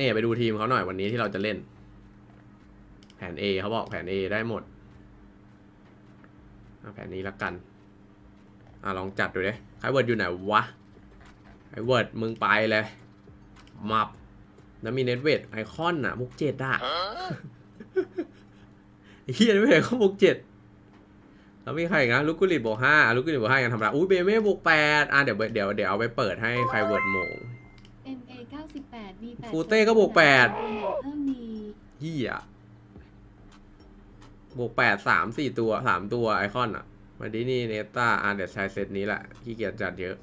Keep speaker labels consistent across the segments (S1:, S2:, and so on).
S1: นี่ไปดูทีมเขาหน่อยวันนี้ที่เราจะเล่น แผน A เขาบอกแผน A ได้หมดเอาแผนนี้ละกัน อะลองจัดดูดิไฮเวิร์ดอยู่ไหนวะไฮเวิร์ดมึงไปเลยมับแล้วมีเน็ตเวทไอคอนอะ มุกเจ็ดอะไอ้เฮียเน็ตเวทเขามุกเจ็ดแล้วมีใครอีกนะลูกกุลิตบวกห้าลูกกุลิตบวกห้ายังทำไรอุ้ยเบเม่บวกแปดอะเดี๋ยวเดี๋ยวเดี๋ยวเอาไปเปิดให้ไฟเวิร์ดโมง
S2: NA 98 มี8
S1: ฟูเต้ก็บวกแปด
S2: เพิ่มมี
S1: เฮียบวกแปดสามสี่ตัวสามตัวไอคอนอะมาดินี่เนต้าอ่าเดี๋ยวใช้เซตนี้แหละขี้เกียจจัดเยอะ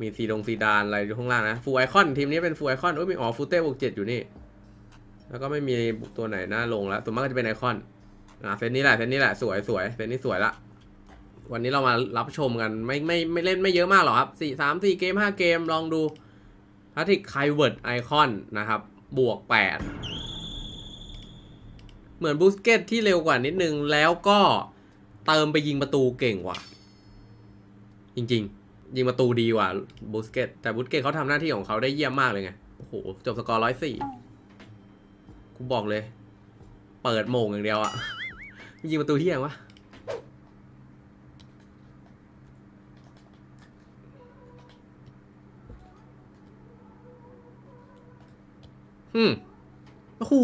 S1: มีซีดงซีดานอะไรอยู่ข้างล่างนะฟูไอคอนทีมนี้เป็นฟูไอคอนโอ้ยมีอ๋อฟูเต้บวกเจ็ดอยู่นี่ แล้วก็ไม่มีตัวไหนน่าลงแล้วส่วนมากก็จะเป็นไอคอนอ่าเซตนี้แหละเซตนี้แหละสวยสวยเซตนี้สวยละ วันนี้เรามารับชมกันไม่ไม่ไม่เล่นไม่เยอะมากหรอกครับสี่สามสี่เกมห้าเกมลองดู พาทิกไคเวิร์ดไอคอนนะครับ บวกแปดเหมือนบูสเกตที่เร็วกว่านิดนึง แล้วก็เติมไปยิงประตูเก่งกว่า จริง ๆ ยิงประตูดีกว่าบูสเกตแต่บูสเกตเขาทำหน้าที่ของเขาได้เยี่ยมมากเลยไง โอ้โห จบสกอร์ร้อยสี่กูบอกเลย เปิดโมงอย่างเดียวอะยิงประตูเที่ยงวะ อืมโอ้โห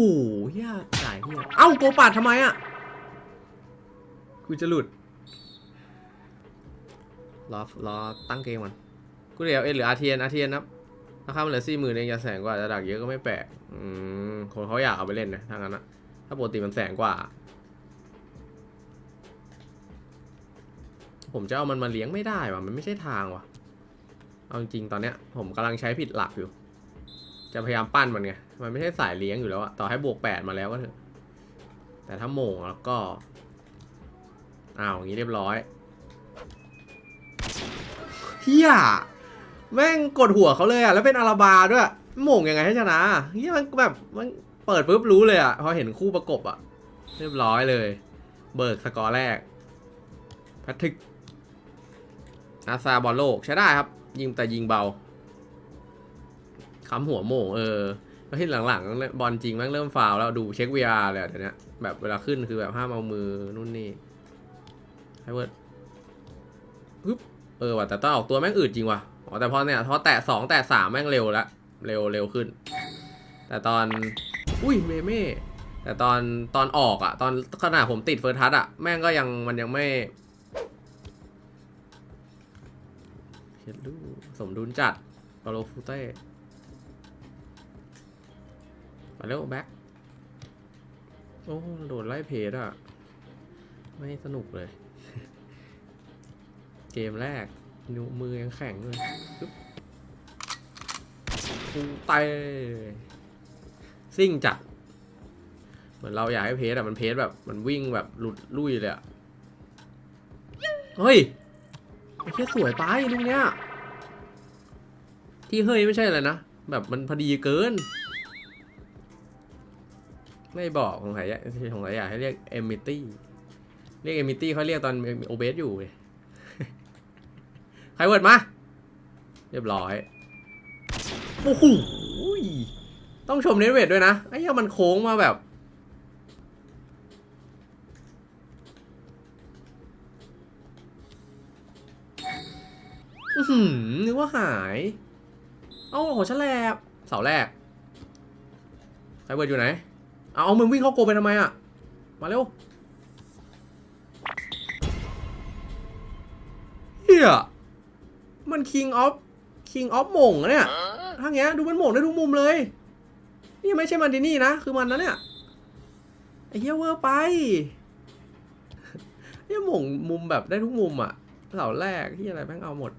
S1: เฮียจ่ายเฮียเอ้าโกปาดทำไมอะกูจะหลุดรอรอตั้งเกมมันกูเดี๋ยวเอ็นหรืออาเทียนอาเทียนนะราคามันเหลือสี่หมื่นเองจะแสนกว่าจะดักเยอะก็ไม่แปลกอืมคนเขาอยากเอาไปเล่นนะทางนั้นอะถ้าปกติมันแสนกว่า ผมจะเอามันมาเลี้ยงไม่ได้ว่ะมันไม่ใช่ทางว่ะเอาจริงตอนเนี้ย ผมกำลังใช้ผิดหลักอยู่ จะพยายามปั้นมันไง มันไม่ใช่สายเลี้ยงอยู่แล้วอะต่อให้บวกแปดมาแล้วก็เถอะ แต่ถ้าโมงแล้วก็อ้าวอย่างนี้เรียบร้อยเฮียแม่งกดหัวเขาเลยอะแล้วเป็นอาราบาด้วยโมงยังไงให้ชนะเฮียมันแบบมันเปิดปุ๊บรู้เลยอะพอเห็นคู่ประกบอะเรียบร้อยเลย เบิกสกอร์แรกแพทริกอาซาบอลโลกใช้ได้ครับ ยิงแต่ยิงเบา ค้ำหัวโมงเออแล้วที่หลังๆบอลจริงแม่งเริ่มฟาวแล้วดูเช็ค VR เลยเดี๋ยวนี้แบบเวลาขึ้นคือแบบห้ามเอามือนู่นนี่ให้เวิร์ดปึ๊บเออว่ะแต่ต้องออกตัวแม่งอืดจริงว่ะอ๋อแต่พอเนี่ยพอแตะสองแตะสามแม่งเร็วละเร็วเร็วขึ้น แต่ตอนอุ้ยเมเม่แต่ตอนตอนออกอะตอนขนาดผมติดเฟิร์สทัชอะแม่งก็ยังมันยังไม่เห็นดูสมดุลจัดปาโลฟูเต้ มาเร็วแบ็คโอ้โดนไล่เพจอะไม่สนุกเลย เกมแรกนิ้วมือยังแข็งเลยปึ๊บปูเตซิ่งจัด เหมือนเราอยากให้เพจอะมันเพจแบบมันวิ่งแบบหลุดลุยเลยอะเฮ้ยไอ้แค่สวยไปลูกเนี้ยที่เฮ้ยไม่ใช่อะไรนะ แบบมันพอดีเกิน ไม่บอกสงสัยสงสัยอยากให้เรียกเอมิตี้เรียกเอมิตี้เขาเรียกตอนโอเบสอยู่ไงใครเวิร์ดมา เรียบร้อยโอ้โหต้องชมเนเวทด้วยนะไอ้เหี้ยมันโค้งมาแบบ อือหือนึกว่าหาย เอ้าโหฉลบเสาแรก ใครเวิร์ดอยู่ไหน เอาเอามึงวิ่งเข้าโกไปทำไมอะ มาเร็วเฮียมัน King of King of หม่งเนี่ยทางเงี้ยดูมันหม่งได้ทุกมุมเลย นี่ไม่ใช่มันดินี่นะ คือมันนะเนี่ยไอ้เฮียเวอร์ไปเฮียหม่งมุมแบบได้ทุกมุมอะเสาแรกที่อะไรแม่งเอาหมด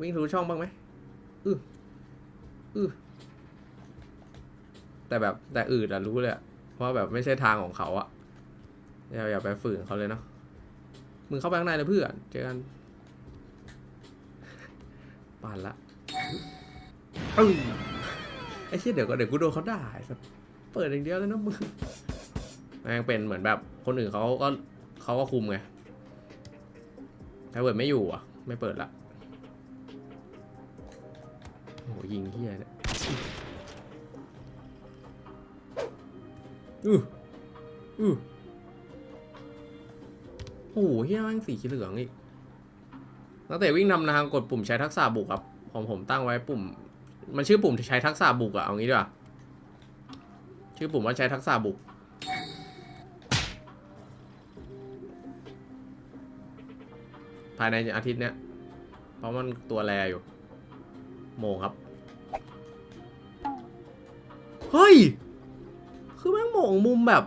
S1: วิ่งทะลุช่องบ้างไหมอืออือแต่แบบแต่อื่นอะรู้เลยอะ ว่าแบบไม่ใช่ทางของเขาอะอย่าอย่าไปฝืนเขาเลยเนาะมึงเข้าไปข้างในเลยเพื่อนเจอกันปานละไอ้เชี่ยเดี๋ยวก็เดี๋ยวกูโดนเขาด่าไอ้สัสเปิดอย่างเดียวเลยนะมึงแม่งเป็นเหมือนแบบคนอื่นเขาก็เขาก็คุมไงถ้าเปิดไม่อยู่อะ ไม่เปิดละโหยิงเฮียเนี่ย อืออือโอ้โหเฮียแม่งสีเหลืองอีกนักเตะวิ่งนำทางกดปุ่มใช้ทักษะบุกครับ ของผมตั้งไว้ปุ่ม มันชื่อปุ่มใช้ทักษะบุกอะเอางี้ดีกว่า ชื่อปุ่มว่าใช้ทักษะบุก ภายในอาทิตย์เนี้ย เพราะมันตัวแรอยู่ โมงครับ เฮ้ย คืองมุมแบบ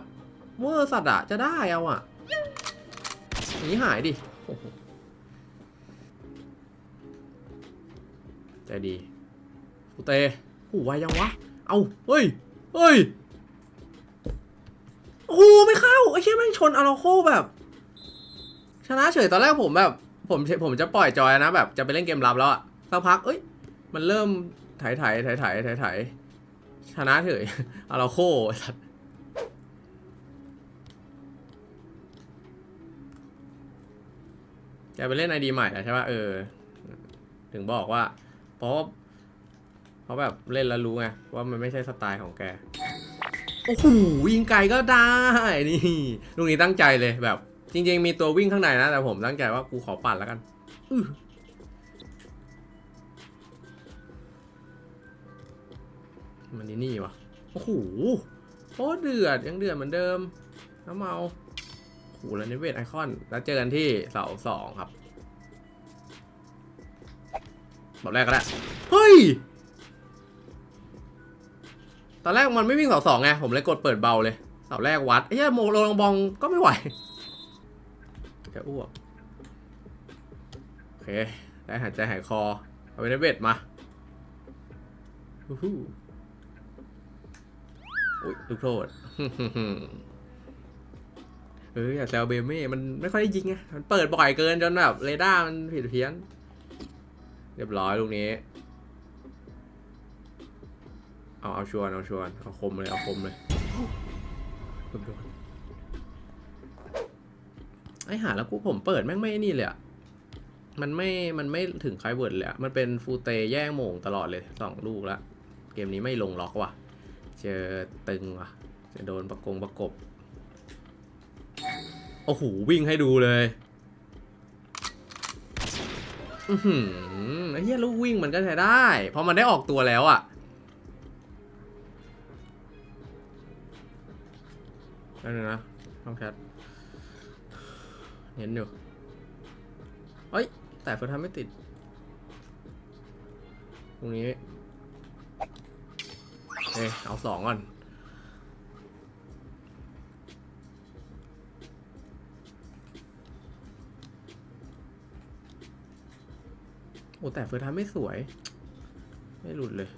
S1: เวอร์สัตว์อะจะได้เอาอะอย่างนี้หายดิใจดีฟูเตหูไวยังวะ เอาเฮ้ย เฮ้ย โอ้โหไม่เข้า ไอ้เชี่ยแม่งชนอาราโคแบบ ชนะเฉยตอนแรกผมแบบ ผมผมจะปล่อยจอยนะ แบบจะไปเล่นเกมรับแล้วอะสักพัก เอ้ย มันเริ่มไถไถไถไถไถไถชนะเฉยอาราโคไอ้สัตว์ แกไปเล่นไอดีใหม่อะใช่ป่ะเออ ถึงบอกว่า เพราะเพราะแบบเล่นแล้วรู้ไงว่ามันไม่ใช่สไตล์ของแก โอ้โหยิงไกลก็ได้นี่ลูกนี้ตั้งใจเลยแบบ จริง ๆ มีตัววิ่งข้างในนะแต่ผมตั้งใจว่ากูขอปั่นแล้วกันมันนี่นี่วะโอ้โหโคตรเดือดยังเดือดเหมือนเดิมน้ำเมา หแล้วนิเวศไอคอน แล้วเจอกันที่เสาสองครับแบอกแรกก็ได้เฮ้ย ตอนแรกมันไม่วิ่งเสาสองไง ผมเลยกดเปิดเบาเลยเสาแรกวัดไอ้เหี้ยโมโลงบองก็ไม่ไหวแกอ้วกโอเค ได้หายใจหายคอ เอาไปในเวทมาฮู้ฮู้อุ้ยลูกโทษ เฮ้ยอย่าแซวเบเม่มันไม่ค่อยได้ยิงไงมันเปิดบ่อยเกินจนแบบเรดาร์มันผิดเพี้ยน เรียบร้อยลูกนี้ เอาเอาชวนเอาชวนเอาคมเลยเอาคมเลยเกือบโดนไอหาแล้วกูผมเปิดแม่งไม่นี่เลยอะมันไม่ มันไม่ถึงไคเวิร์ดเลยอะมันเป็นฟูเตแย่งโมงตลอดเลยสองลูกละ เกมนี้ไม่ลงล็อกว่ะ เจอตึงว่ะ จะโดนประกงประกบ โอ้โหวิ่งให้ดูเลย อือหือไอ้เหี้ยลูกวิ่งมันก็ใช้ได้เพราะมันได้ออกตัวแล้วอะนั่นนะห้องแชทเห็นอยู่เอ้ย แต่เฟิร์ทำไม่ติด ตรงนี้ เอ้เอาสองก่อน โอ้แต่เฟิร์สทำไม่สวย ไม่หลุดเลย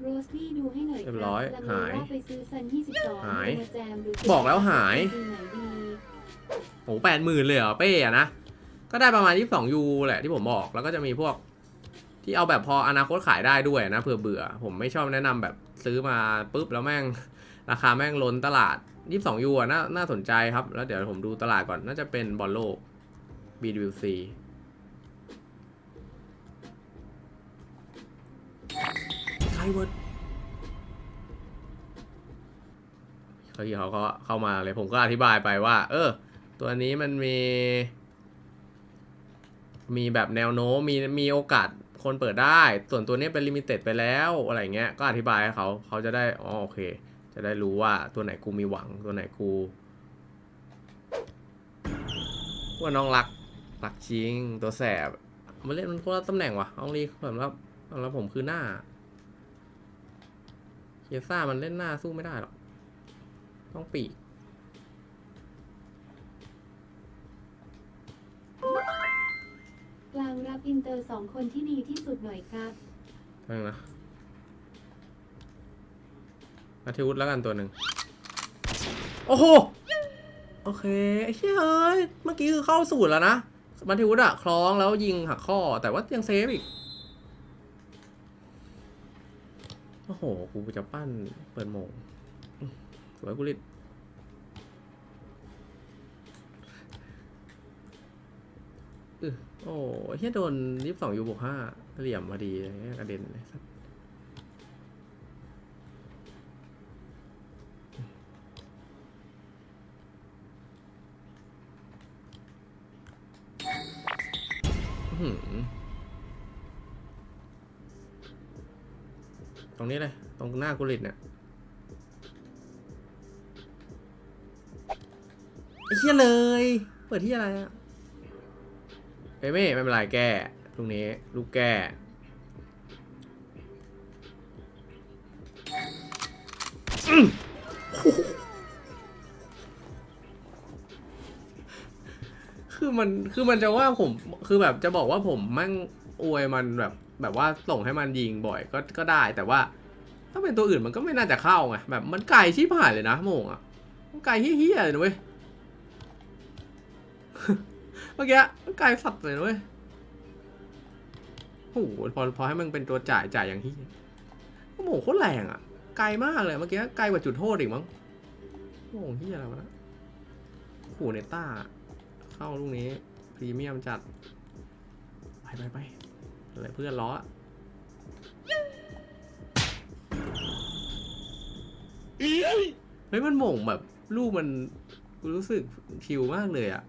S2: โรสนี่ดูให้หน่อย
S1: เรียบร้อย
S2: คบ
S1: หาย
S2: ลังเลว่าไปซื้อซัน22
S1: หาย
S2: มาแจมหรือ
S1: บอกแล้วหาย
S2: ดูไหนดี
S1: โหแปดหมื่นเลยเหรอเป้อะนะ ก็ได้ประมาณ 22ยูแหละที่ผมบอก แล้วก็จะมีพวกที่เอาแบบพออนาคตขายได้ด้วยนะเผื่อเบื่อ ผมไม่ชอบแนะนำแบบซื้อมาปุ๊บแล้วแม่ง ราคาแม่งล้นตลาด 22ยูอะน่าน่าสนใจครับ แล้วเดี๋ยวผมดูตลาดก่อน น่าจะเป็นบอลโลก BWC ไคเวิร์ดเขาเขาก็เข้ามาเลย ผมก็อธิบายไปว่า เออ ตัวนี้มันมี มีแบบแนวโน้ม มี มีโอกาสคนเปิดได้ ส่วนตัวนี้เป็นลิมิเต็ดไปแล้ว อะไรเงี้ย ก็อธิบายให้เขา เขาจะได้ อ๋อ โอเค จะได้รู้ว่าตัวไหนกูมีหวังตัวไหนกูว่าน้องรักรักจริงตัวแสบมาเล่นมันคนละตำแหน่งว่ะอองลีสำหรับสำหรับผมคือหน้าเคียซ่ามันเล่นหน้าสู้ไม่ได้หรอกต้องปีก
S2: ครับอินเตอร์สองคนที่ดีที่สุดหน่อยครับ
S1: นั่งนะ นาทิวุฒแล้วกันตัวหนึ่งโอ้โหโอเคไอ้เฮ้ยเอ้ยเมื่อกี้คือเข้าสูตรแล้วนะมาทิวุฒอะคล้องแล้วยิงหักข้อแต่ว่ายังเซฟอีกโอ้โห กูจะปั้นเปิดโมงสวยกุลิตโอ้เฮียโดนยี่สิบสองยูบวกห้าเหลี่ยมพอดีเลยกระเด็นเลยสัสอื้ ตรงนี้เลย ตรงหน้ากุลิตเนี่ยไอ้เหี้ยเลย เปิดที่อะไรอะเอ้ยไม่ไม่เป็นไรแก้ตรงนี้ ลูกแก้คือมันคือมันจะว่าผมคือแบบจะบอกว่าผมแมั่งอวยมันแบบ แบบว่าส่งให้มันยิงบ่อยก็ก็ได้ แต่ว่า ถ้าเป็นตัวอื่นมันก็ไม่น่าจะเข้าไงแบบมันไกลชิบหายเลยนะโมงอะมันไกลเฮี้ยๆเลยนะเว้ยเมื่อกี้มันไกลสัตว์เลยนะเว้ยโอ้โหพอพอให้มันเป็นตัวจ่ายจ่ายอย่างที่โอ้โหโคตรแรงอะไกลมากเลยเมื่อกี้ไกลกว่าจุดโทษอีกมั้งโอ้โหเฮียอะไรวะนะโอ้โหเนต้า เข้าลูกนี้พรีเมียมจัด ไปไปไป อะไรเพื่อนล้ออะเฮ้ยมันหม่งแบบลูกมันกูรู้สึกชิวมากเลยอะ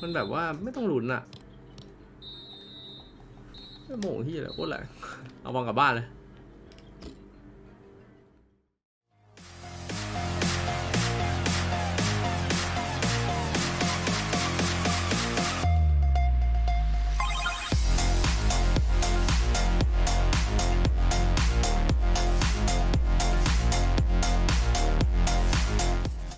S1: มันแบบว่าไม่ต้องลุ้นอะโม่หม่งที่อะไรโคตรแหละเอาบอลกลับบ้านเลย